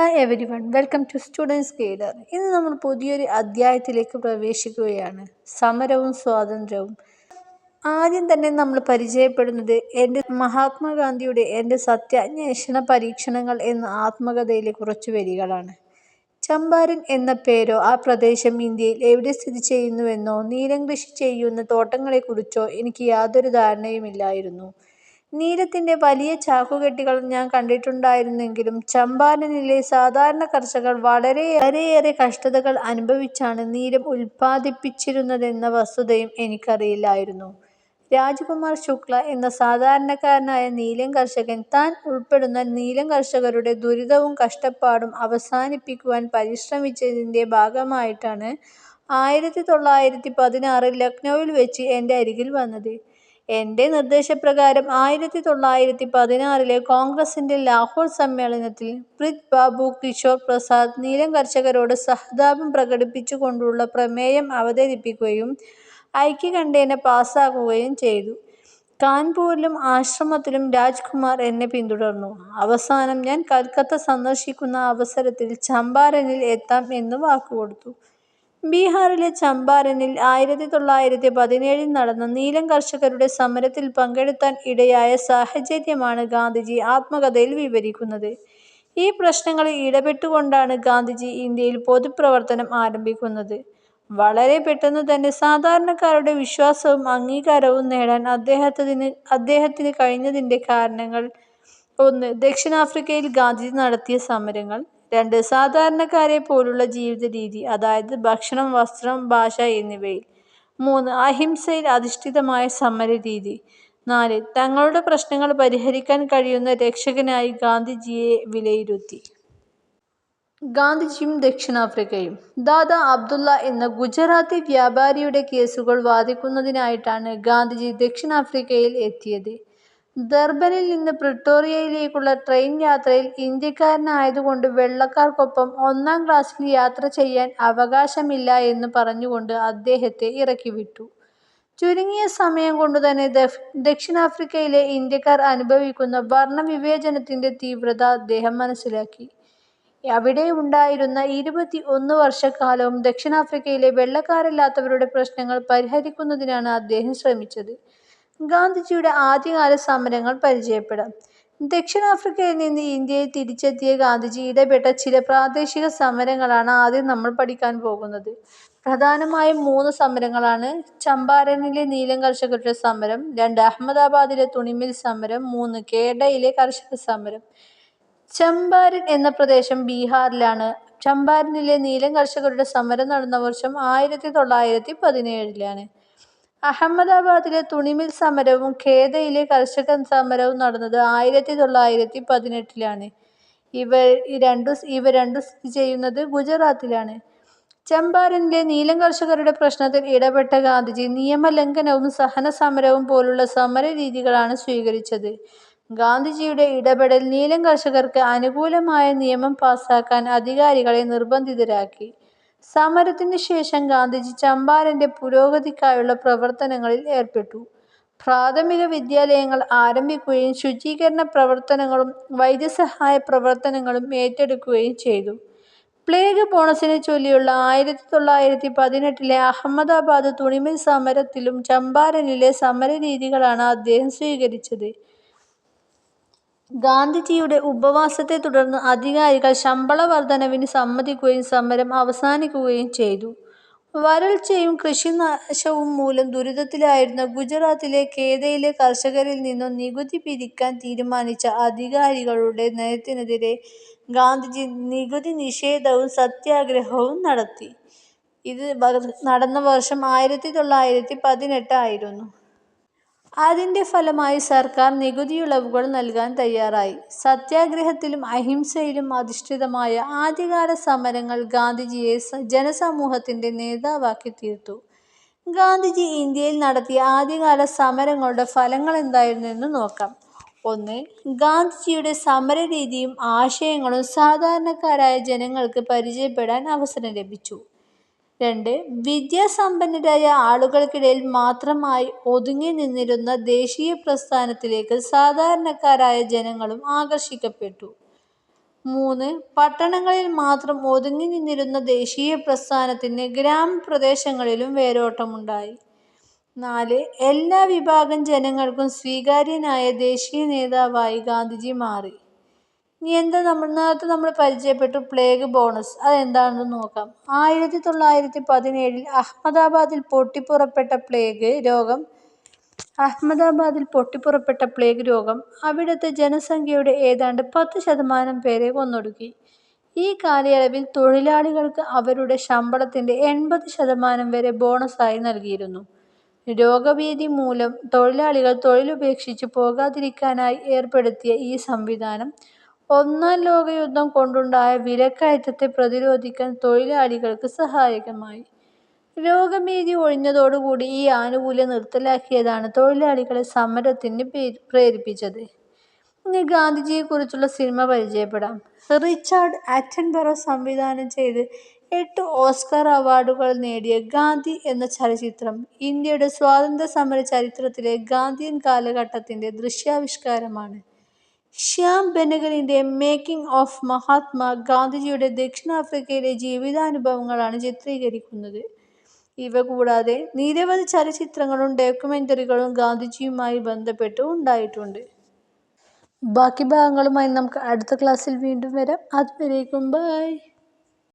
Hi everyone welcome to students guider ഇന്ന് നമ്മൾ പുതിയൊരു അധ്യായത്തിലേക്ക് പ്രവേശിക്കുകയാണ്. സമരവും സ്വാതന്ത്ര്യവും. ആദ്യം തന്നെ നമ്മൾ പരിചയപ്പെടുന്നത് എന്റെ മഹാത്മാഗാന്ധിയുടെ എന്റെ സത്യാന്വേഷണ പരീക്ഷണങ്ങൾ എന്ന ആത്മകഥയിലെ കുറച്ച് വരികളാണ്. ചമ്പാരൻ എന്ന പേരോ ആ പ്രദേശം ഇന്ത്യയിൽ എവിടെ സ്ഥിതി ചെയ്യുന്നുവെന്നോ നീലം കൃഷി ചെയ്യുന്ന തോട്ടങ്ങളെക്കുറിച്ചോ എനിക്ക് യാതൊരു ധാരണയുമില്ലായിരുന്നു. നീലത്തിന്റെ വലിയ ചാക്കുകെട്ടികൾ ഞാൻ കണ്ടിട്ടുണ്ടായിരുന്നെങ്കിലും ചമ്പാരനിലെ സാധാരണ കർഷകർ വളരെ വളരെയേറെ കഷ്ടതകൾ അനുഭവിച്ചാണ് നീലം ഉൽപ്പാദിപ്പിച്ചിരുന്നതെന്ന വസ്തുതയും എനിക്കറിയില്ലായിരുന്നു രാജകുമാർ ശുക്ല എന്ന സാധാരണക്കാരനായ നീലം കർഷകൻ താൻ ഉൾപ്പെടുന്ന നീലം കർഷകരുടെ ദുരിതവും കഷ്ടപ്പാടും അവസാനിപ്പിക്കുവാൻ പരിശ്രമിച്ചതിന്റെ ഭാഗമായിട്ടാണ് ആയിരത്തി തൊള്ളായിരത്തി പതിനാറിൽ ലക്നൌവിൽ വെച്ച് എന്റെ അരികിൽ വന്നത്. എന്റെ നിർദ്ദേശപ്രകാരം ആയിരത്തി തൊള്ളായിരത്തി പതിനാറിലെ കോൺഗ്രസിന്റെ ലാഹോർ സമ്മേളനത്തിൽ പ്രിത് ബാബു കിഷോർ പ്രസാദ് നീലം കർഷകരോട് സഹതാപം പ്രകടിപ്പിച്ചുകൊണ്ടുള്ള പ്രമേയം അവതരിപ്പിക്കുകയും ഐക്യകണ്ഠേന പാസ്സാക്കുകയും ചെയ്തു. കാൺപൂരിലും ആശ്രമത്തിലും രാജ്കുമാർ എന്നെ പിന്തുടർന്നു. അവസാനം ഞാൻ കൽക്കത്ത സന്ദർശിക്കുന്ന അവസരത്തിൽ ചമ്പാരനിൽ എത്താം എന്ന് വാക്കുകൊടുത്തു. ബീഹാറിലെ ചമ്പാരനിൽ ആയിരത്തി തൊള്ളായിരത്തി പതിനേഴിൽ നടന്ന നീലം കർഷകരുടെ സമരത്തിൽ പങ്കെടുക്കാൻ ഇടയായ സാഹചര്യമാണ് ഗാന്ധിജി ആത്മകഥയിൽ വിവരിക്കുന്നത്. ഈ പ്രശ്നങ്ങളിൽ ഇടപെട്ടുകൊണ്ടാണ് ഗാന്ധിജി ഇന്ത്യയിൽ പൊതുപ്രവർത്തനം ആരംഭിക്കുന്നത്. വളരെ പെട്ടെന്ന് തന്നെ സാധാരണക്കാരുടെ വിശ്വാസവും അംഗീകാരവും നേടാൻ അദ്ദേഹത്തിന് കഴിഞ്ഞതിന്റെ കാരണങ്ങൾ ഒന്ന് ദക്ഷിണാഫ്രിക്കയിൽ ഗാന്ധിജി നടത്തിയ സമരങ്ങൾ. രണ്ട് സാധാരണക്കാരെ പോലുള്ള ജീവിത രീതി അതായത് ഭക്ഷണം, വസ്ത്രം, ഭാഷ എന്നിവയിൽ. മൂന്ന് അഹിംസയിൽ അധിഷ്ഠിതമായ സമര രീതി നാല് തങ്ങളുടെ പ്രശ്നങ്ങൾ പരിഹരിക്കാൻ കഴിയുന്ന രക്ഷകനായി ഗാന്ധിജിയെ വിലയിരുത്തി. ഗാന്ധിജിയും ദക്ഷിണാഫ്രിക്കയും. ദാദാ അബ്ദുള്ള എന്ന ഗുജറാത്തി വ്യാപാരിയുടെ കേസുകൾ വാദിക്കുന്നതിനായിട്ടാണ് ഗാന്ധിജി ദക്ഷിണാഫ്രിക്കയിൽ എത്തിയത്. ദർബനിൽ നിന്ന് പ്രിട്ടോറിയയിലേക്കുള്ള ട്രെയിൻ യാത്രയിൽ ഇന്ത്യക്കാരനായതുകൊണ്ട് വെള്ളക്കാർക്കൊപ്പം ഒന്നാം ക്ലാസ്സിൽ യാത്ര ചെയ്യാൻ അവകാശമില്ല എന്ന് പറഞ്ഞുകൊണ്ട് അദ്ദേഹത്തെ ഇറക്കിവിട്ടു. ചുരുങ്ങിയ സമയം കൊണ്ടുതന്നെ ദക്ഷിണാഫ്രിക്കയിലെ ഇന്ത്യക്കാർ അനുഭവിക്കുന്ന വർണവിവേചനത്തിന്റെ തീവ്രത അദ്ദേഹം മനസ്സിലാക്കി. അവിടെയുണ്ടായിരുന്ന ഇരുപത്തി ഒന്ന് വർഷക്കാലവും ദക്ഷിണാഫ്രിക്കയിലെ വെള്ളക്കാരല്ലാത്തവരുടെ പ്രശ്നങ്ങൾ പരിഹരിക്കുന്നതിനാണ് അദ്ദേഹം ശ്രമിച്ചത്. ഗാന്ധിജിയുടെ ആദ്യകാല സമരങ്ങൾ പരിചയപ്പെടാം. ദക്ഷിണാഫ്രിക്കയിൽ നിന്ന് ഇന്ത്യയിൽ തിരിച്ചെത്തിയ ഗാന്ധിജി ഇടപെട്ട ചില പ്രാദേശിക സമരങ്ങളാണ് ആദ്യം നമ്മൾ പഠിക്കാൻ പോകുന്നത്. പ്രധാനമായും മൂന്ന് സമരങ്ങളാണ്. ചമ്പാരനിലെ നീലം കർഷകരുടെ സമരം. രണ്ട് അഹമ്മദാബാദിലെ തുണിമിൽ സമരം. മൂന്ന് കേഡയിലെ കർഷക സമരം. ചമ്പാരൻ എന്ന പ്രദേശം ബീഹാറിലാണ്. ചമ്പാരനിലെ നീലം കർഷകരുടെ സമരം നടന്ന വർഷം ആയിരത്തി തൊള്ളായിരത്തി പതിനേഴിലാണ്. അഹമ്മദാബാദിലെ തുണിമിൽ സമരവും ഖേദയിലെ കർഷകസമരവും നടന്നത് ആയിരത്തി തൊള്ളായിരത്തി പതിനെട്ടിലാണ്. ഇവ രണ്ടും സ്ഥിതി ചെയ്യുന്നത് ഗുജറാത്തിലാണ്. ചമ്പാരനിലെ നീലം കർഷകരുടെ പ്രശ്നത്തിൽ ഇടപെട്ട ഗാന്ധിജി നിയമലംഘനവും സഹന സമരവും പോലുള്ള സമര രീതികളാണ് സ്വീകരിച്ചത്. ഗാന്ധിജിയുടെ ഇടപെടൽ നീലം കർഷകർക്ക് അനുകൂലമായ നിയമം പാസാക്കാൻ അധികാരികളെ നിർബന്ധിതരാക്കി. സമരത്തിനുശേഷം ഗാന്ധിജി ചമ്പാരന്റെ പുരോഗതിക്കായുള്ള പ്രവർത്തനങ്ങളിൽ ഏർപ്പെട്ടു. പ്രാഥമിക വിദ്യാലയങ്ങൾ ആരംഭിക്കുകയും ശുചീകരണ പ്രവർത്തനങ്ങളും വൈദ്യസഹായ പ്രവർത്തനങ്ങളും ഏറ്റെടുക്കുകയും ചെയ്തു. പ്ലേഗ് ബോണസിനെച്ചൊല്ലിയുള്ള ആയിരത്തി തൊള്ളായിരത്തി പതിനെട്ടിലെ അഹമ്മദാബാദ് തുണിമിൽ സമരത്തിലും ചമ്പാരനിലെ സമരരീതികളാണ് അദ്ദേഹം സ്വീകരിച്ചത്. ഗാന്ധിജിയുടെ ഉപവാസത്തെ തുടർന്ന് അധികാരികൾ ശമ്പള വർധനവിന് സമ്മതിക്കുകയും സമരം അവസാനിക്കുകയും ചെയ്തു. വരൾച്ചയും കൃഷിനാശവും മൂലം ദുരിതത്തിലായിരുന്ന ഗുജറാത്തിലെ കേദയിലെ കർഷകരിൽ നിന്നും നികുതി പിരിക്കാൻ തീരുമാനിച്ച അധികാരികളുടെ നയത്തിനെതിരെ ഗാന്ധിജി നികുതി നിഷേധവും സത്യാഗ്രഹവും നടത്തി. ഇത് നടന്ന വർഷം ആയിരത്തി തൊള്ളായിരത്തി പതിനെട്ട് ആയിരുന്നു. അതിന്റെ ഫലമായി സർക്കാർ നികുതിയിളവുകൾ നൽകാൻ തയ്യാറായി. സത്യാഗ്രഹത്തിലും അഹിംസയിലും അധിഷ്ഠിതമായ ആദ്യകാല സമരങ്ങൾ ഗാന്ധിജിയെ ജനസമൂഹത്തിന്റെ നേതാവാക്കിത്തീർത്തു. ഗാന്ധിജി ഇന്ത്യയിൽ നടത്തിയ ആദ്യകാല സമരങ്ങളുടെ ഫലങ്ങളെന്തായിരുന്നു എന്തായിരുന്നെന്ന് നോക്കാം. ഒന്ന് ഗാന്ധിജിയുടെ സമരരീതിയും ആശയങ്ങളും സാധാരണക്കാരായ ജനങ്ങൾക്ക് പരിചയപ്പെടാൻ അവസരം ലഭിച്ചു. രണ്ട് വിദ്യാസമ്പന്നരായ ആളുകൾക്കിടയിൽ മാത്രമായി ഒതുങ്ങി നിന്നിരുന്ന ദേശീയ പ്രസ്ഥാനത്തിലേക്ക് സാധാരണക്കാരായ ജനങ്ങളും ആകർഷിക്കപ്പെട്ടു. മൂന്ന് പട്ടണങ്ങളിൽ മാത്രം ഒതുങ്ങി നിന്നിരുന്ന ദേശീയ പ്രസ്ഥാനത്തിന് ഗ്രാമപ്രദേശങ്ങളിലും വേരോട്ടമുണ്ടായി. നാല് എല്ലാ വിഭാഗം ജനങ്ങൾക്കും സ്വീകാര്യനായ ദേശീയ നേതാവായി ഗാന്ധിജി മാറി. ഇനി എന്താ നമ്മൾ നേരത്തെ നമ്മൾ പരിചയപ്പെട്ടു പ്ലേഗ് ബോണസ് അതെന്താണെന്ന് നോക്കാം. ആയിരത്തി തൊള്ളായിരത്തി പതിനേഴിൽ അഹമ്മദാബാദിൽ പൊട്ടിപ്പുറപ്പെട്ട പ്ലേഗ് രോഗം അഹമ്മദാബാദിൽ പൊട്ടിപ്പുറപ്പെട്ട പ്ലേഗ് രോഗം അവിടുത്തെ ജനസംഖ്യയുടെ ഏതാണ്ട് പത്ത് ശതമാനം പേരെ കൊന്നൊടുക്കി. ഈ കാലയളവിൽ തൊഴിലാളികൾക്ക് അവരുടെ ശമ്പളത്തിന്റെ എൺപത് ശതമാനം വരെ ബോണസായി നൽകിയിരുന്നു. രോഗഭീതി മൂലം തൊഴിലാളികൾ തൊഴിലുപേക്ഷിച്ച് പോകാതിരിക്കാനായി ഏർപ്പെടുത്തിയ ഈ സംവിധാനം ഒന്നാം ലോകയുദ്ധം കൊണ്ടുണ്ടായ വിലക്കയറ്റത്തെ പ്രതിരോധിക്കാൻ തൊഴിലാളികൾക്ക് സഹായകമായി. രോഗഭീതി ഒഴിഞ്ഞതോടുകൂടി ഈ ആനുകൂല്യം നിർത്തലാക്കിയതാണ് തൊഴിലാളികളെ സമരത്തിന് പ്രേരിപ്പിച്ചത്. ഇനി ഗാന്ധിജിയെക്കുറിച്ചുള്ള സിനിമ പരിചയപ്പെടാം. റിച്ചാർഡ് അറ്റൻബറോ സംവിധാനം ചെയ്ത് എട്ട് ഓസ്കർ അവാർഡുകൾ നേടിയ ഗാന്ധി എന്ന ചലച്ചിത്രം ഇന്ത്യയുടെ സ്വാതന്ത്ര്യസമര ചരിത്രത്തിലെ ഗാന്ധിയൻ കാലഘട്ടത്തിന്റെ ദൃശ്യാവിഷ്കാരമാണ്. ശ്യാം ബെനഗലിന്റെ മേക്കിംഗ് ഓഫ് മഹാത്മാ ഗാന്ധിജിയുടെ ദക്ഷിണാഫ്രിക്കയിലെ ജീവിതാനുഭവങ്ങളാണ് ചിത്രീകരിക്കുന്നത്. ഇവ കൂടാതെ നിരവധി ചലച്ചിത്രങ്ങളും ഡോക്യുമെന്ററികളും ഗാന്ധിജിയുമായി ബന്ധപ്പെട്ട് ഉണ്ടായിട്ടുണ്ട്. ബാക്കി ഭാഗങ്ങളുമായി നമുക്ക് അടുത്ത ക്ലാസ്സിൽ വീണ്ടും വരാം. അതുവരേക്കും ബൈ.